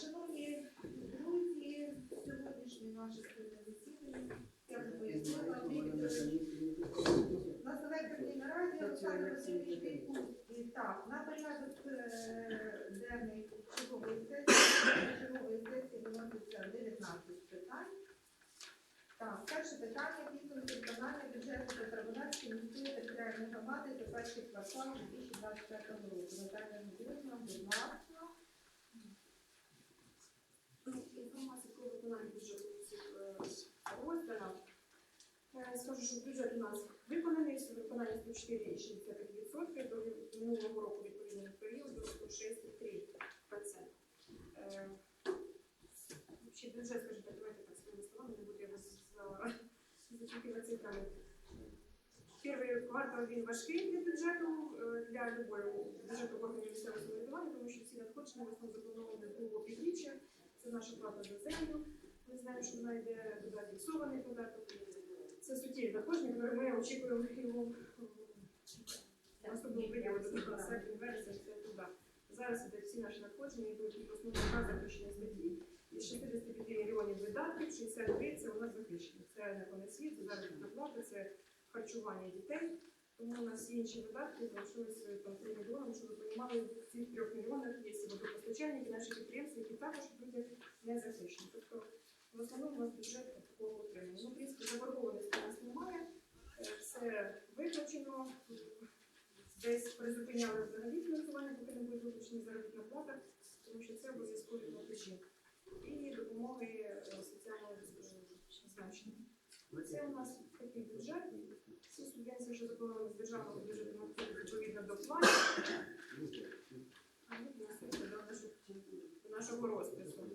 Шановні друзі, сьогоднішнє наше засідання, я вже пояснила, на селекторній нараді Олександр Васильович відпустці. Так, на порядок е, денний чергової сесії, чергової сесії виноситься 19 питань. Так, перше питання підсумки виконання бюджету Петроводацької міської територіальної громади за перший квартал 2025 року. Наталя Андріївна, будь ласка. Бюджету цих е. Скажу, що бюджет у нас виконаний, виконання 104,65%, до минулого року відповідного періоду 106,3%. Е, Ще бюджет, скажімо так, давайте так своїми словами, не буду його зачепити цифрами. Перший квартал він важкий для бюджету, е, для любого бюджету органів місцевого самоврядування, тому що всі надходження в основному заплановані другого півріччя. Це наша плата за землю. Ми знаємо, що вона йде туди фіксований податок. Це суттєві надходження, які ми очікуємо його в наступному періоду, тобто серпень, це туди. Зараз іде всі наші надходження, йдуть в основному на захищені статті. Із 65 мільйонів видатків, 63 це у нас захищені. Це не конесвіт, це заробітна плата, це харчування дітей. Тому у нас інші видатки залишилися там 3 мільйони, щоб ви розуміли, в цих 3 мільйонах є водопостачальники, наші підприємства, які також будуть не захищені. Тобто в основному у нас бюджет такого отримання. Ну, в принципі, заборгованості у нас немає, Е, все виплачено. Десь призупиняли взагалі фінансування, поки не буде виплачена заробітна плата, тому що це обов'язкові платежі. І допомоги е, соціального значення. Це у нас такий бюджет. Субвенції, що заплановані з державного бюджету, відповідно до планів. А ми вносимо до нашого, нашого розпису.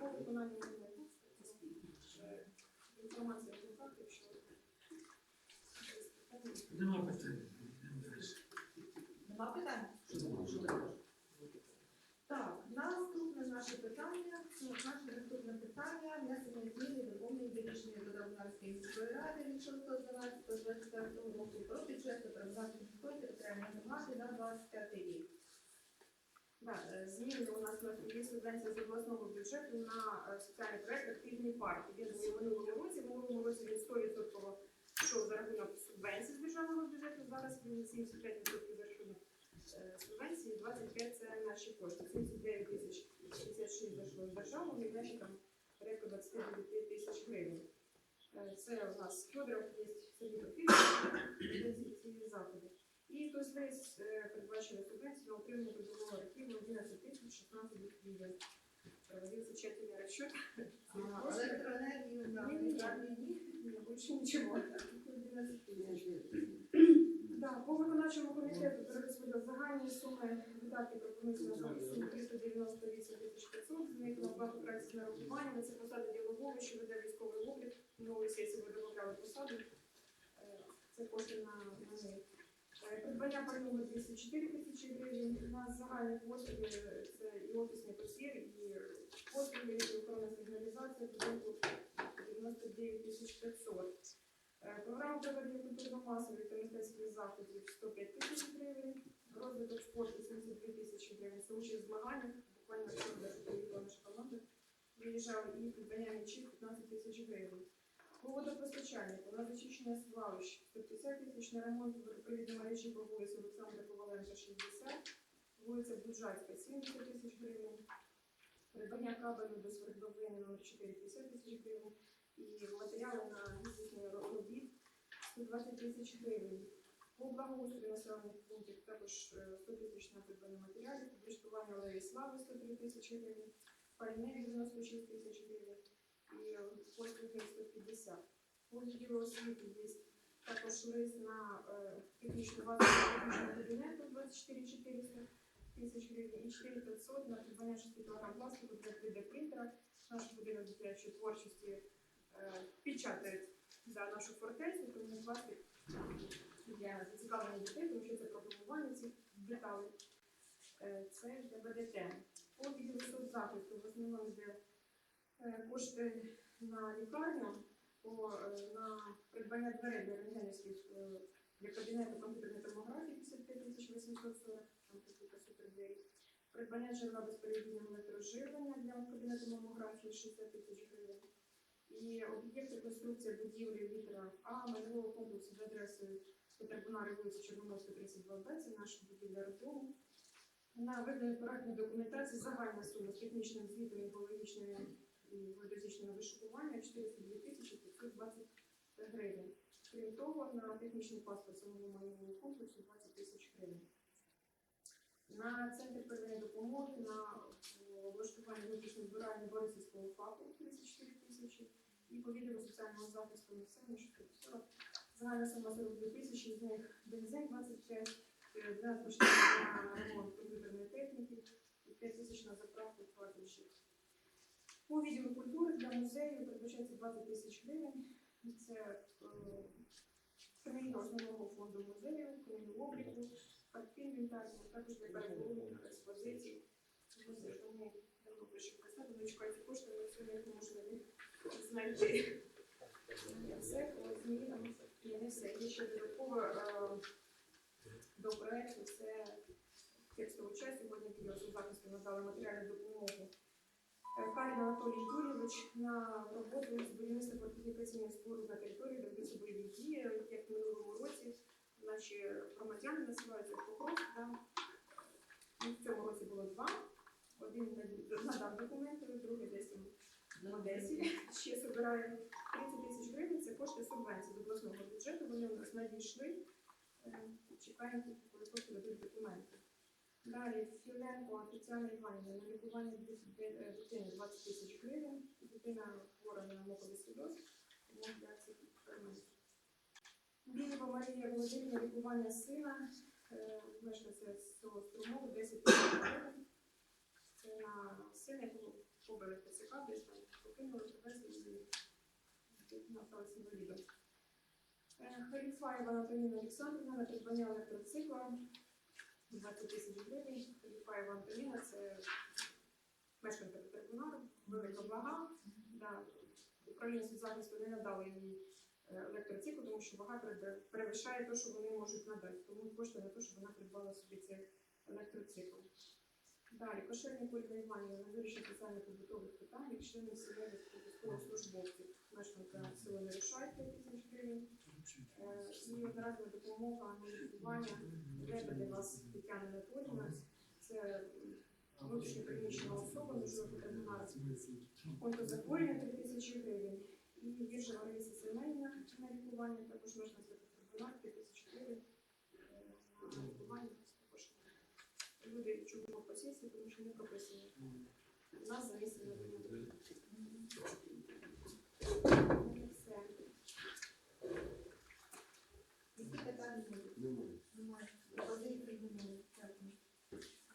По виконанню інформація про факти, що Нема питань. Нема питань? Так, наступне наше питання, ну, наше наступне питання внесення повної рішення міської ради від 6.12.24 року про бюджет Додавнарської міської територіальної громади на 25 рік. Е, зміни у нас є субвенція з обласного бюджету на е, соціальний проект «Активний парк». Він був в минулому році. В минулому році він 100% йшов за рахунок субвенцій з державного бюджету. Зараз він 75% за рахунок е, субвенції, 25 це наші кошти. 79 тисяч 56 зайшло з державного і наші там порядка 29 тисяч гривень. Е, Це у нас Федоров є Сергій Петрівич, ці заходи. І хтось весь передбачили субвенцію на утримання трудового архіву 11 тисяч 16 гривень. Проводився тщательний расчет. А, Електроенергію на Ні, ні, ні. державний ні. Ні, більше нічого. 11 тисяч. Да, по виконавчому комітету перерозподіл загальні суми видатки пропонуються на суму 398 тисяч 500, з них на оплату праці з нарахуваннями, це посада ділового, що веде військовий облік, нової сесії ви додавали посаду, Е, це кошти на, на них. Е, Придбання пального 204 тисячі гривень, у нас загальні послуги, е, це і офісний пасір, і послуги, і охорона сигналізація, будинку 99 тисяч 500. Е, Програма проведення культурно-масових та мистецьких заходів 105 тисяч гривень, розвиток спорту 72 тисячі гривень, це участь змаганнях, буквально вчора приїхала наша команда, виїжджали і придбання м'ячів 15 тисяч гривень. По водопостачальнику на зачищення свалищ 150 тисяч, на ремонт водопровідної мережі по вулиці Олександра Коваленка 60, вулиця Буджацька 70 тисяч гривень, придбання кабелю до свердловини номер 4 50 тисяч гривень, і матеріали на здійснення робіт 120 тисяч гривень. По благоустрою населених пунктів також е, 100 тисяч на придбання матеріалів, облаштування алеї слави 103 тисячі гривень, пальне 96 тисяч гривень і е, послуги 150. По відділу освіти є також лист на е, технічну базу технічного кабінету 24 400 тисяч гривень і 4 500 на придбання 6 кг пластику для 3D принтера. Наш будинок дитячої творчості е, печатають за нашу фортецю, тому пластик для зацікавлення дітей, тому що це програмування цих деталей. Е, Це для БДТ. По відділу соцзахисту в основному йде е, кошти на лікарню, по, е, на придбання дверей для рентгенівських для кабінету комп'ютерної томографії 55 тисяч 840, там такі супер двері. Придбання джерела безперебійного електроживлення для кабінету мамографії 60 тисяч гривень. І об'єкт реконструкція будівлі літера А майнового комплексу за адресою Петербунари вулиця Чорноморська, 32 Б, це наша будівля роддому. На виданої проектної документації загальна сума з технічним звітом і екологічним і геодезичним вишукуванням 402 тисячі 520 гривень. Крім того, на технічний паспорт самого майнового комплексу 20 тисяч гривень. На центр первинної допомоги на облаштування внутрішньої збиральні Борисівського ФАПу 34 тисячі і по відділу соціального захисту населення 440. Загальна сума 42 тисячі, з них бензин 25, е, 12 машин на ремонт комп'ютерної техніки і 5 тисяч на заправку платежів. По відділу культури для музею передбачається 20 тисяч гривень. Це е, книги основного фонду музею, книги обліку, інвентарні, також для переговорів експозицій. Тому давно прийшов казати, вони чекають кошти, але сьогодні їх неможливо. Все по змінам і ще додатково е, до проекту це текстову. Сьогодні відділу захисту матеріальну допомогу. Е, Карін Анатолій Юрійович на роботу з будівництва фортифікаційних споруд на території, ведуться бойові дії, як в минулому році наші громадяни називаються Покров. Ну, В цьому році було два. Один надав документи, другий десь в Одесі ще збирає 30 тисяч гривень. Це кошти субвенції до обласного бюджету. Вони у нас надійшли. Е, Чекаємо, коли кошти дадуть документи. Далі Філенко Тетяна Іванівна на лікування е, дитини 20 тисяч гривень. Дитина хвора на цих експериментів. Білова Марія Володимирівна лікування сина, е, мешканця цього струмову 10 тисяч гривень. Це на сина, якого побили ТЦК, десь там покинули, привезли і насталися інвалідом. Е, Халіфаєва Антоніна Олександрівна на придбання електроцикла 20 тисяч гривень. Халіфаєва Антоніна це мешканка Петербунару, велика вага. Да. Управління соцзахисту не надало їй е, електроцикл, тому що вага перевищає те, що вони можуть надати. Тому кошти на те, щоб вона придбала собі цей електроцикл. Далі, Кошельник Ольга Іванівна на вирішення соціально-побутових питань, як члени сім'ї військовослужбовців. Мешканка села Нерушай 5 тисяч гривень. Е, І одноразова допомога на лікування для вас Тетяна Анатоліївна. Це внутрішньо переміщена особа, можливо, Петербунар. Онкозахворювання 3 тисячі гривень. І Вірша Лариса Семенівна на лікування, також мешканця Петербунар 3 тисячі гривень. е, На лікування також люди чуємо по сесії, тому що не прописані. У нас за місце не буде. Все. Які питання будуть? Немає. Пропозиції немає. Дякую.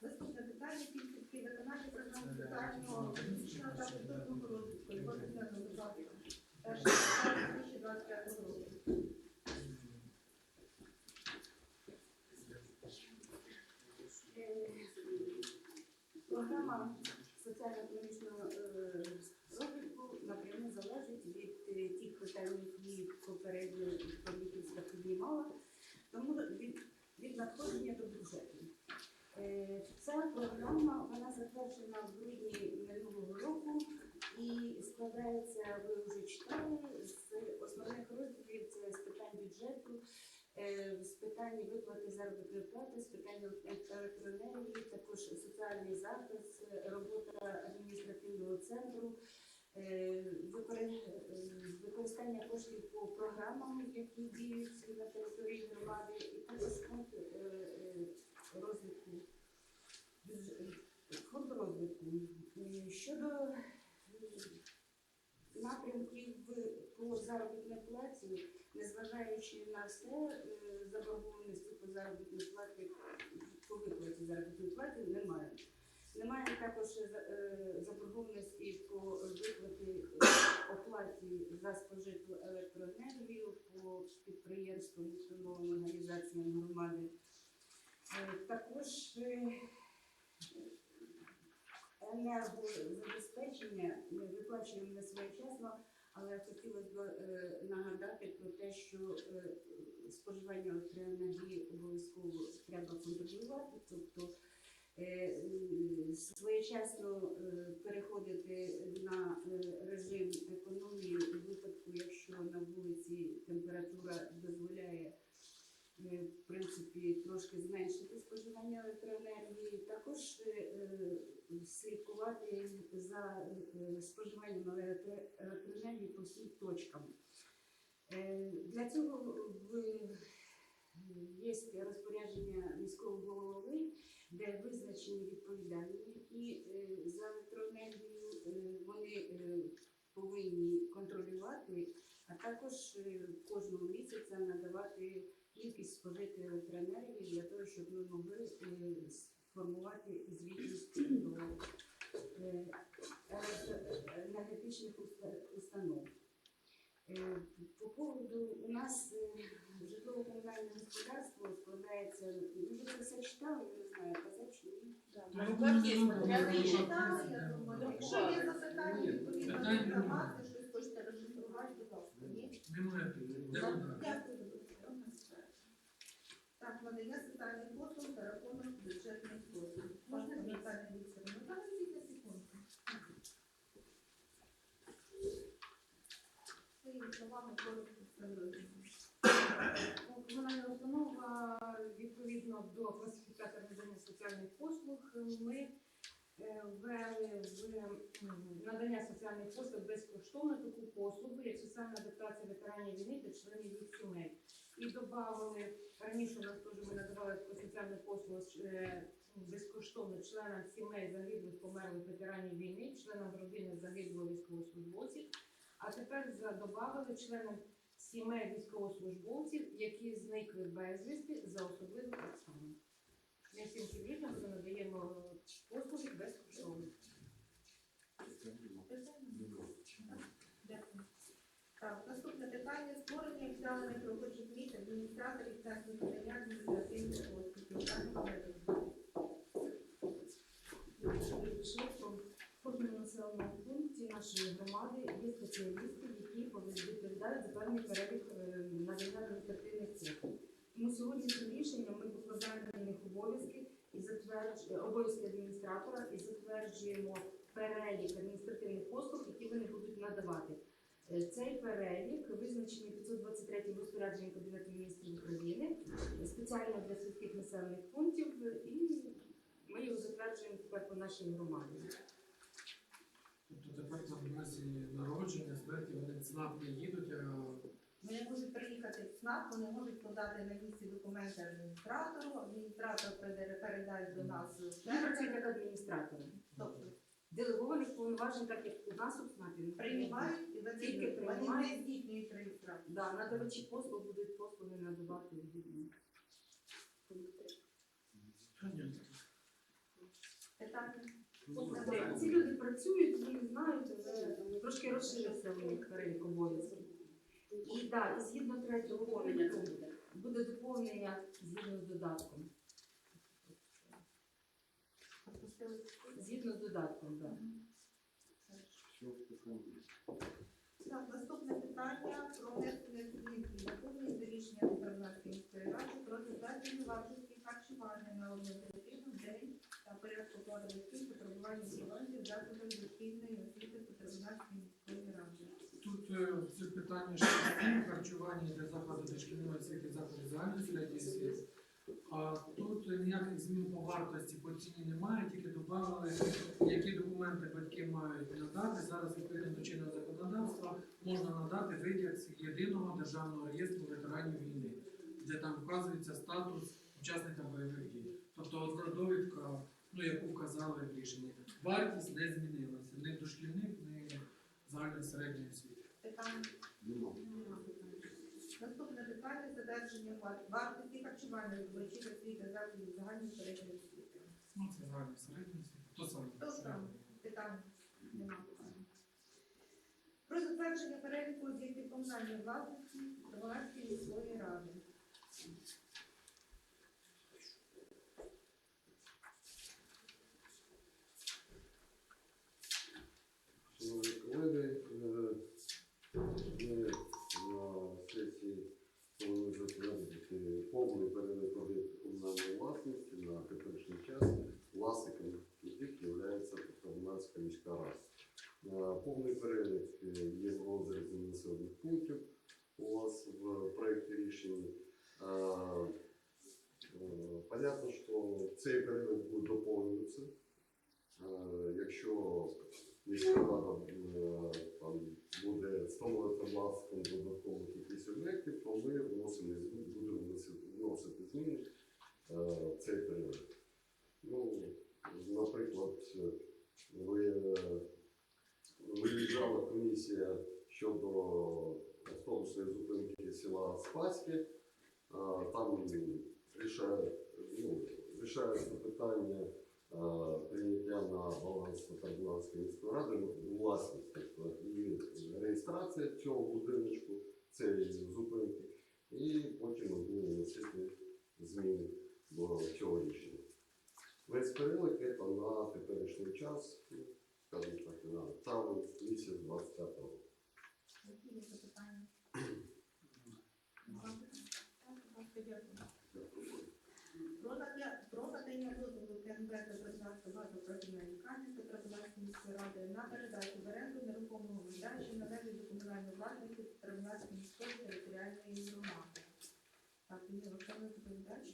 Наступне питання підсумки виконання програми соціального фізичного та культурного розвитку Львовського держави. Перше 2025 року. Програма соціально-економічного е, розвитку напряму залежить від е, тих питань, які попередньо політицька піднімала, тому від, від надходження до бюджету. Е, Ця програма вона затверджена в грудні минулого року і складається, ви вже читали, з основних розділів це з питань бюджету, з питань виплати заробітної плати, з питань електроенергії, також соціальний захист, е, робота адміністративного центру, е, е, використання коштів по програмам, які діють на території громади, і також фонд е, е, розвитку фонд розвитку. Е, Щодо е, напрямків по заробітній платі, незважаючи на все, заборгованості по заробітній платі по виплаті заробітної плати немає. Немає також е, заборгованості по виплаті е, оплаті за спожиту електроенергію по підприємствам, установам, організаціям громади. Е, Також енергозабезпечення ми виплачуємо не своєчасно, але хотілося б е, нагадати про те, що е, споживання електроенергії обов'язково треба контролювати. Тобто е, своєчасно переходити на режим економії у випадку, якщо на вулиці температура дозволяє в принципі трошки зменшити споживання електроенергії. Також е, слідкувати за е, споживанням електро- електроенергії по всім точкам. Е, Для цього є розпорядження міського голови, де визначені відповідальні, е, за електроенергію е, вони е, повинні контролювати, а також е, кожного місяця надавати кількість спожитої електроенергії для того, щоб ми могли е, сформувати звітність до е, енергетичних уста- установ. Е, По поводу у нас е, житлово-комунальне господарство складається, ви вже це все читали, я не знаю, казати чи ні. Ну, є є ну, ну, я ну, думаю. ну, Якщо є запитання, відповідно інформації, щось хочете розшифрувати, будь ласка. Ні? Немає. Дякую. Так, надання соціальних послуг за рахунок бюджетних послуг. Можна Наталя Вікторівна? Ну, там ідіть на секунду. Своїми словами коротко встановлюємо. Комунальна установа відповідно до класифікатора надання соціальних послуг ми е, ввели в надання соціальних послуг безкоштовно таку послугу, як соціальна адаптація ветеранів війни та членів їх сімей. І додали раніше у нас теж ми надавали соціальну послугу е, безкоштовно членам сімей загиблих померлих ветеранів війни, членам родини загиблих військовослужбовців. А тепер додали членам сімей військовослужбовців, які зникли безвісти за особливих обставин. Ми всім цим людям надаємо послуги безкоштовно. Дякую. Так, наступне питання створення віддалених робочих місць адміністраторів та надання адміністративних послуг. В кожному населеному пункті нашої громади є спеціалісти, які відповідають за певний перелік е, надання адміністративних послуг. Тому сьогодні цим рішенням ми покладаємо на них обов'язки і затверджуємо обов'язки адміністратора і затверджуємо перелік адміністративних послуг, які вони будуть надавати. Е, Цей перелік визначений 523 розпорядженням Кабінету міністрів України спеціально для сільських населених пунктів, е, і ми його затверджуємо тепер по нашій громаді. Тобто тепер там в народження, смерті вони в ЦНАП не їдуть, а Вони можуть приїхати в СНАП, вони можуть подати на місці документи адміністратору, адміністратор переда- передасть до нас Він працює черги. як адміністратор. Тобто Делегованих повноважень, так як у нас у ЦНАПі. не приймають і Тільки. Вони приймають. не здійснюють реєстрацію. Да, надавачі послуг будуть послуги надавати відповідно. Питання? Ці люди працюють, вони знають, але трошки розширився у них перелік обов'язків. І і згідно третього пункту буде доповнення згідно з додатком. Згідно з додатком, так. Так, наступне питання про внесення змін і доповнень до рішення Верховної міської ради про затвердження вартості харчування на одну в день та порядку оплати Тут е, це питання що харчування для закладу дошкільної освіти, закладу загальної середньої освіти. А тут ніяких змін по вартості по ціні немає, тільки додали, які документи батьки мають надати. Зараз відповідно до чинного законодавства можна надати витяг з єдиного державного реєстру ветеранів війни, де там вказується статус учасника бойових дій. Тобто одна довідка, ну яку вказали в рішенні. Вартість не змінилася ні дошкільних, ні загальної середньої освіти. Питання? Нема питань. Наступне питання задержання вар- вартості харчування робочих освіти закладів загальної середньої освіти. Ну це загальна середня освіта. То саме. То саме. Питання? Нема питань. Про затвердження переліку об'єктів комунальної власності Громадської міської ради. Черкаська міська рада. Е, повний перелік е, є в розрізі населених пунктів у вас в проєкті рішення. Е, понятно, що цей перелік буде доповнюватися. Якщо міська рада там, буде встановлювати власком додаткових якісь об'єктів, то ми вносимо, будемо вносити зміни цей перелік. Ну, Наприклад, ви, е, виїжджала комісія щодо автобусної зупинки села Спаське. Там рішає, ну, рішається питання прийняття на баланс Татарбунарської міської ради ну, власність тобто, і реєстрація цього будиночку, цієї зупинки, і потім зміни до цього рішення. Весь перелік це на теперішній час, скажімо так, на травень місяць 25 року. Які є запитання? Про надання- дозволу КНБ та Бердянської багатопрофільної лікарні та Трибунальської міської ради на передачу в оренду нерухомого майна, що належить до комунальної власності Трибунальської міської територіальної громади. Так, і Оксана доповідач.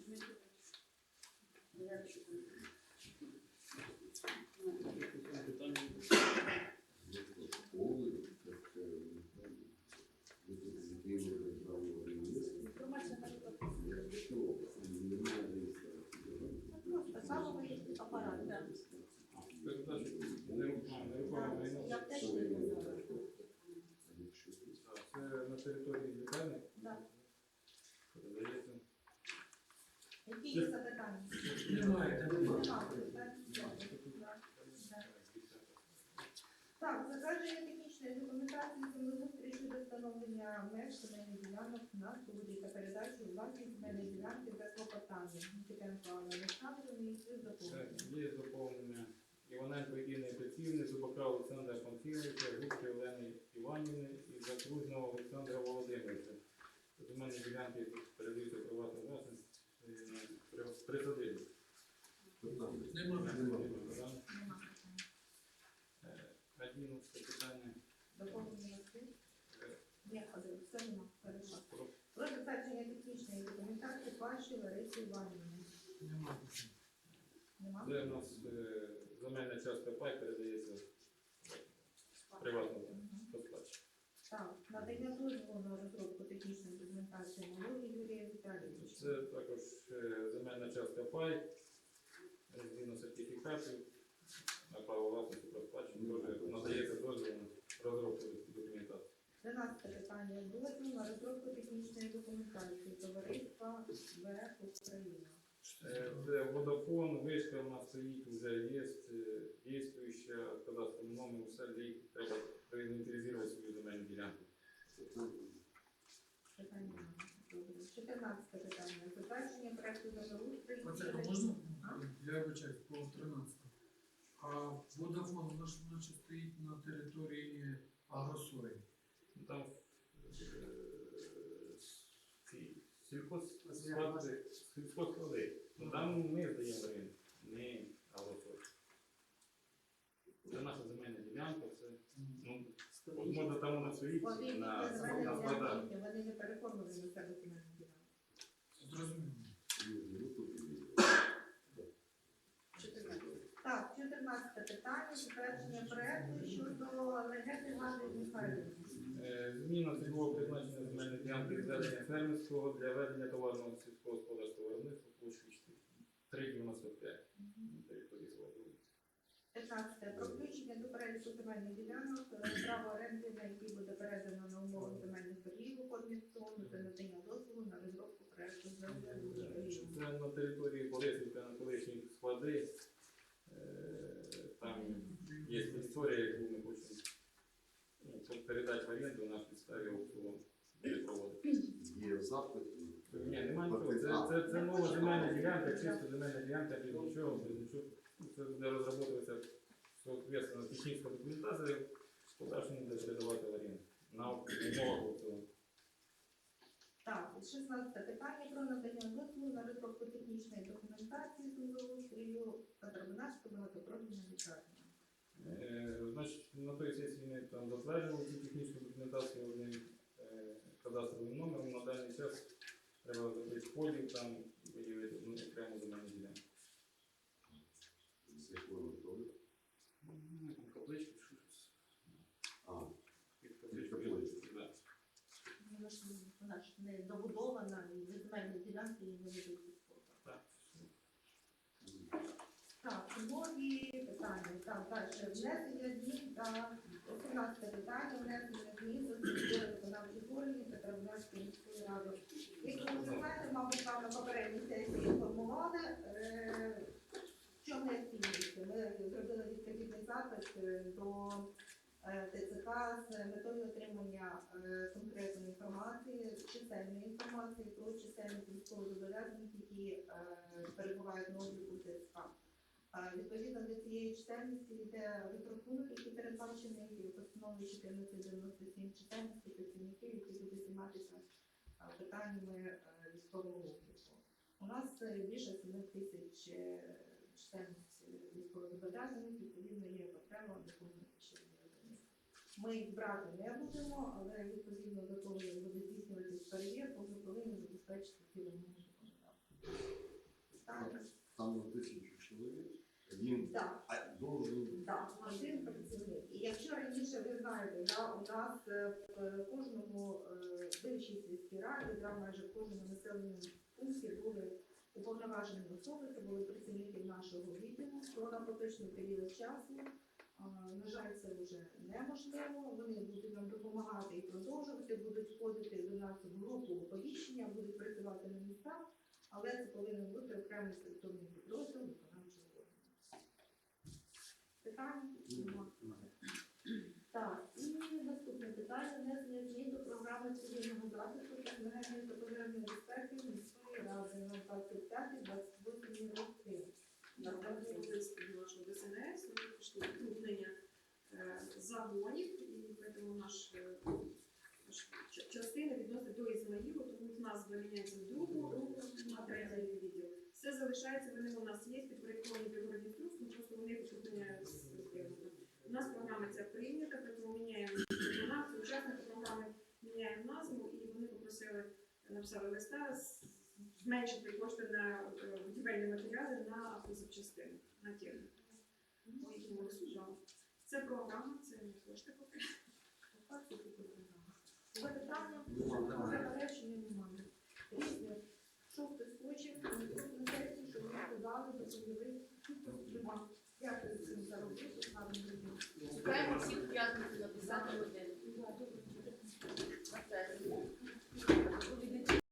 Просто кавовий апарат. Я б теж не казала. Це на території лікарні Да. передається. Які є запитання? Немає. Нема запитань? Да. Да. Так, затвердження технічної документації землеустрою щодо встановлення меж земельних ділянок на суді та передачу у власність земельної ділянки для клопотання. Нікітенко Анна Олександровна і з Це доповнення. є доповнення Іваненко Ірини Петрівни, Зубака Олександра Панфіловича, Губки Олени Іванівни і Закружного Олександра Володимировича. Земельні ділянки передаються приватну власність е, при- присадибі. Немає. Е, Одинадцяте питання. Доповнення? Е, Ні, все нема. Хорошо. про- Про затвердження технічної Паші Лариси Іванівни. Немає. Нема? Це в нас е, земельна частка пай передається приватну Мгм. розпачку. Так, надання дозволу на розробку технічної документації налоги Юрія Віталійовича. Це також е, земельна частка пай, згідно сертифікатів на право власності про теж надається дозвіл на розробку документації. 13 питання. Дозвіл на розробку технічної документації товариства ВР Україна. Е, водофон, вишка в нас вже є е, кадастровий номер, все для їх треба проінвентаризувати свою земельну ділянку. Питання. Добре. 14 питання. Затвердження проекту землеустрою. Оце можна? А? Я вибачаюсь, по 13. А Водафон, вона ж наче стоїть на території Агросої. Ну, Там е, Ну там ми здаємо ринок, не агросой. Це наша земельна ділянка, це ну, от можна там на своїй Вони на, на складах. вони не на себе земельні. Зрозуміло. Так, 14 питання. Затвердження проекту щодо легенди Ганни Михайлівни. Е, Зміна цільового призначення земельної ділянки зведення фермерського для ведення товарного сільськогосподарського виробництва площі 3,95 на території Солодовиці. 15. Про включення до переліку земельних ділянок, е, право оренди, на які буде передано на умови земельних торгів Кодмінсону та надання дозволу на розробку проекту землеустрою. Це на території Борисівка на колишні склади. Е, Там є історія, яку ми хочемо передати в оренду на підставі проводити. Є запит. Ні, немає нічого. Це, це, це нова земельна ділянка, чисто земельна ділянка, без нічого, без нічого. Це буде розроблюватися соответственно технічна документація, в подальшому буде передавати в оренду на умовах аукціону. Так, 16 питання про надання дозволу на розробку технічної документації землеустрою та Дробинарської багатопрофільної лікарні. Е, значить, На той сесії ми там затверджували цю технічну документацію одним е, кадастровим номером. На даний час треба закрити поділ, там виділити одну окрему земельну ділянку. З якою метою? Ну, капличку щось. А, під капличку. Вона ж не добудована, і земельні ділянки не ведуть. Питання. Так, далі. Внесення змін та 18 питання, внесення змін до структури виконавчих органів Петровської міської ради. Як ви мабуть, вам на попередній сесії інформували, що не змінюється. Ми зробили відповідний запит е, до е, ТЦК з метою отримання е, конкретної інформації, чисельної інформації про чисельність військовозобов'язаних, які перебувають на обліку ТЦК. Відповідно до цієї чисельності йде розрахунок, який передбачений постановою 1497 чисельності працівників, які будуть займатися питаннями е, військового обліку. У нас е, більше 7 тисяч е, чисельність військовозобов'язаних, відповідно є потреба доповнити. Ми їх брати не будемо, але відповідно до того, як буде здійснюватись перевірка, ми повинні забезпечити цілому законодавству. Так, Там тисячу чоловік. Він так. а, должен Так, один працівник. І якщо раніше ви знаєте, да, у нас е, в кожному е, бившій сільській раді, да, майже в кожному населеному пункті були уповноважені особи, це були працівники нашого відділу, то на поточний період часу. а, На жаль, це вже неможливо. Вони будуть нам допомагати і продовжувати, будуть входити до нас в групу оповіщення, будуть працювати на містах, але це повинен бути окремий структурний підрозділ. Нема. Так, і наступне питання внесення змін до програми цивільного захисту та зменшення та пожежної безпеки міської ради на 25-28 роки. Нашого ДСНС, ми пішли укрупнення е, загонів, і тому наш, е, наш ч- частина відносить до Ізмаїлу, тому в нас заміняється з другого року. Все залишається, вони у нас є, підпорядковані Білгородністровську, просто вони зробили. У нас програма ця прийнята, тому міняємо виконавцю, учасники програми міняємо назву, і вони попросили, написали листа зменшити кошти на е, будівельні матеріали на автозапчастини, на техніку. По їхньому листу. Це програма, це не кошти поки. Нема. Заперечення немає що хтось хоче, щоб ми подали доповіли. Дякую всім за роботу. З вами Чекаємо всіх п'ятницю на 10.